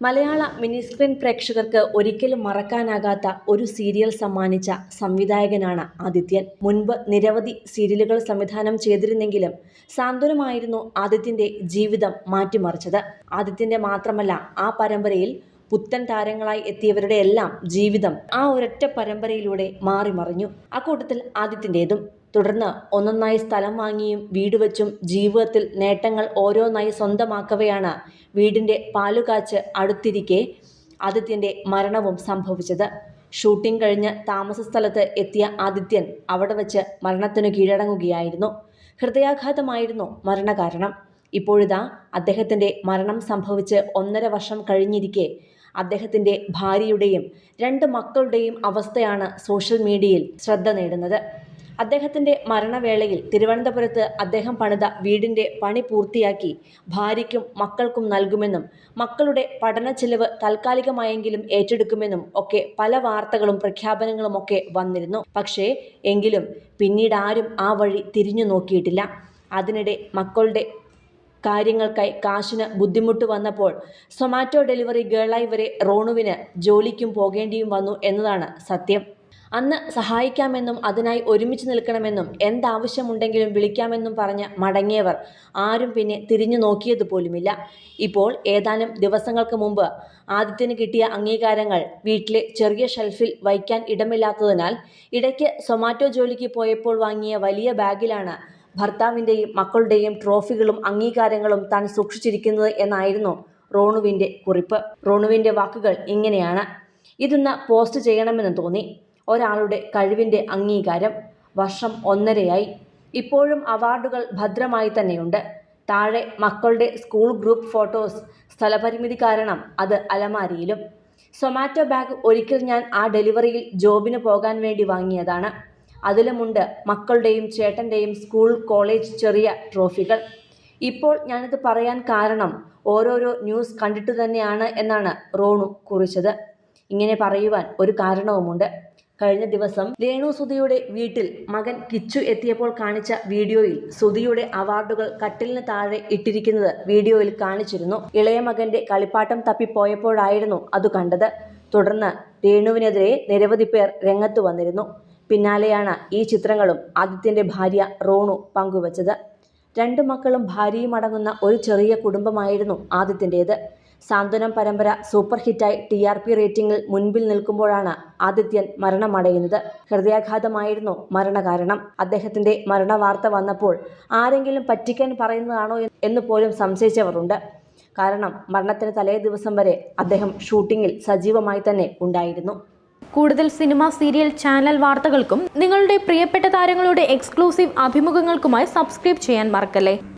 മലയാള mini screen പ്രേക്ഷകർക്ക് ഒരിക്കലും മറക്കാനാകാത്ത ഒരു സീരിയൽ സമ്മാനിച്ച സംവിധായകനാണ് ആദിത്യൻ. മുൻപ് നിരവധി സീരിയലുകൾ സംവിധാനം ചെയ്തിരുന്നെങ്കിലും സാന്ത്വനമായിരുന്നു ആദിത്യന്റെ ജീവിതം മാറ്റിമറിച്ചത്. ആദിത്യന്റെ മാത്രമല്ല ആ പരമ്പരയിൽ പുത്തൻ താരങ്ങളായി എത്തിയവരുടെ എല്ലാം ജീവിതം ആ ഒരൊറ്റ പരമ്പരയിലൂടെ മാറിമറിഞ്ഞു. അക്കൂട്ടത്തിൽ ആദിത്യന്റേതും തുടർന്ന് ഒന്നൊന്നായി സ്ഥലം വാങ്ങിയും വീട് വച്ചും ജീവിതത്തിൽ നേട്ടങ്ങൾ ഓരോന്നായി സ്വന്തമാക്കവെയാണ് വീടിന്റെ പാലുകാച്ച് അടുത്തിരിക്കെ ആദിത്യന്റെ മരണവും സംഭവിച്ചത്. ഷൂട്ടിംഗ് കഴിഞ്ഞ് താമസ സ്ഥലത്ത് എത്തിയ ആദിത്യൻ അവിടെ വച്ച് മരണത്തിനു കീഴടങ്ങുകയായിരുന്നു. ഹൃദയാഘാതമായിരുന്നു മരണകാരണം. ഇപ്പോഴിതാ അദ്ദേഹത്തിന്റെ മരണം സംഭവിച്ച് ഒന്നര വർഷം കഴിഞ്ഞിരിക്കെ അദ്ദേഹത്തിന്റെ ഭാര്യയുടെയും രണ്ട് മക്കളുടെയും അവസ്ഥയാണ് സോഷ്യൽ മീഡിയയിൽ ശ്രദ്ധ നേടുന്നത്. അദ്ദേഹത്തിന്റെ മരണവേളയിൽ തിരുവനന്തപുരത്ത് അദ്ദേഹം പണിത വീടിന്റെ പണി പൂർത്തിയാക്കി ഭാര്യയ്ക്കും മക്കൾക്കും നൽകുമെന്നും മക്കളുടെ പഠന ചെലവ് താൽക്കാലികമായെങ്കിലും ഏറ്റെടുക്കുമെന്നും ഒക്കെ പല വാർത്തകളും പ്രഖ്യാപനങ്ങളും ഒക്കെ വന്നിരുന്നു. പക്ഷേ എങ്കിലും പിന്നീട് ആരും ആ വഴി തിരിഞ്ഞു നോക്കിയിട്ടില്ല. അതിനിടെ മക്കളുടെ കാര്യങ്ങൾക്കായി കാശിന് ബുദ്ധിമുട്ട് വന്നപ്പോൾ സൊമാറ്റോ ഡെലിവറി ഗേളായി വരെ റോണുവിന് ജോലിക്കും പോകേണ്ടിയും വന്നു എന്നതാണ് സത്യം. അന്ന് സഹായിക്കാമെന്നും അതിനായി ഒരുമിച്ച് നിൽക്കണമെന്നും എന്താവശ്യമുണ്ടെങ്കിലും വിളിക്കാമെന്നും പറഞ്ഞ് മടങ്ങിയവർ ആരും പിന്നെ തിരിഞ്ഞു നോക്കിയതുപോലുമില്ല. ഇപ്പോൾ ഏതാനും ദിവസങ്ങൾക്ക് മുമ്പ് ആദിത്യന് കിട്ടിയ അംഗീകാരങ്ങൾ വീട്ടിലെ ചെറിയ ഷെൽഫിൽ വയ്ക്കാൻ ഇടമില്ലാത്തതിനാൽ ഇടയ്ക്ക് സൊമാറ്റോ ജോലിക്ക് പോയപ്പോൾ വാങ്ങിയ വലിയ ബാഗിലാണ് ഭർത്താവിന്റെയും മക്കളുടെയും ട്രോഫികളും അംഗീകാരങ്ങളും താൻ സൂക്ഷിച്ചിരിക്കുന്നത് എന്നായിരുന്നു റോണുവിന്റെ കുറിപ്പ്. റോണുവിന്റെ വാക്കുകൾ ഇങ്ങനെയാണ്. ഇതൊന്ന് പോസ്റ്റ് ചെയ്യണമെന്ന് തോന്നി. ഒരാളുടെ കഴിവിന്റെ അംഗീകാരം വർഷം ഒന്നരയായി. ഇപ്പോഴും അവാർഡുകൾ ഭദ്രമായി തന്നെയുണ്ട്. താഴെ മക്കളുടെ സ്കൂൾ ഗ്രൂപ്പ് ഫോട്ടോസ് സ്ഥലപരിമിതി കാരണം അത് അലമാരിയിലും. സൊമാറ്റോ ബാഗ് ഒരിക്കൽ ഞാൻ ആ ഡെലിവറിയിൽ ജോബിന് പോകാൻ വേണ്ടി വാങ്ങിയതാണ്. അതിലുമുണ്ട് മക്കളുടെയും ചേട്ടന്റെയും സ്കൂൾ കോളേജ് ചെറിയ ട്രോഫികൾ. ഇപ്പോൾ ഞാനിത് പറയാൻ കാരണം ഓരോരോ ന്യൂസ് കണ്ടിട്ട് തന്നെയാണ് എന്നാണ് റോണു കുറിച്ചത്. ഇങ്ങനെ പറയുവാൻ ഒരു കാരണവുമുണ്ട്. കഴിഞ്ഞ ദിവസം രേണു സുധിയുടെ വീട്ടിൽ മകൻ കിച്ചു എത്തിയപ്പോൾ കാണിച്ച വീഡിയോയിൽ സുധിയുടെ അവാർഡുകൾ കട്ടിലിന് താഴെ ഇട്ടിരിക്കുന്നത് വീഡിയോയിൽ കാണിച്ചിരുന്നു. ഇളയ മകന്റെ കളിപ്പാട്ടം തപ്പിപ്പോയപ്പോഴായിരുന്നു അത് കണ്ടത്. തുടർന്ന് രേണുവിനെതിരെ നിരവധി പേർ രംഗത്ത് വന്നിരുന്നു. പിന്നാലെയാണ് ഈ ചിത്രങ്ങളും ആദിത്യന്റെ ഭാര്യ റോണു പങ്കുവച്ചത്. രണ്ടു മക്കളും ഭാര്യയും അടങ്ങുന്ന ഒരു ചെറിയ കുടുംബമായിരുന്നു ആദിത്യന്റേത് സാന്ത്വനം പരമ്പര സൂപ്പർ ഹിറ്റായി ടി ആർ പി റേറ്റിംഗിൽ മുൻപിൽ നിൽക്കുമ്പോഴാണ് ആദിത്യൻ മരണമടയുന്നത്. ഹൃദയാഘാതമായിരുന്നു മരണകാരണം. അദ്ദേഹത്തിന്റെ മരണവാർത്ത വന്നപ്പോൾ ആരെങ്കിലും പറ്റിക്കാൻ പറയുന്നതാണോ എന്ന് പോലും സംശയിച്ചവരുണ്ട്. കാരണം മരണത്തിന് തലേ ദിവസം വരെ അദ്ദേഹം ഷൂട്ടിങ്ങിൽ സജീവമായി തന്നെ ഉണ്ടായിരുന്നു. കൂടുതൽ സിനിമ സീരിയൽ ചാനൽ വാർത്തകൾക്കും നിങ്ങളുടെ പ്രിയപ്പെട്ട താരങ്ങളുടെ എക്സ്ക്ലൂസീവ് അഭിമുഖങ്ങൾക്കുമായി സബ്സ്ക്രൈബ് ചെയ്യാൻ മറക്കല്ലേ?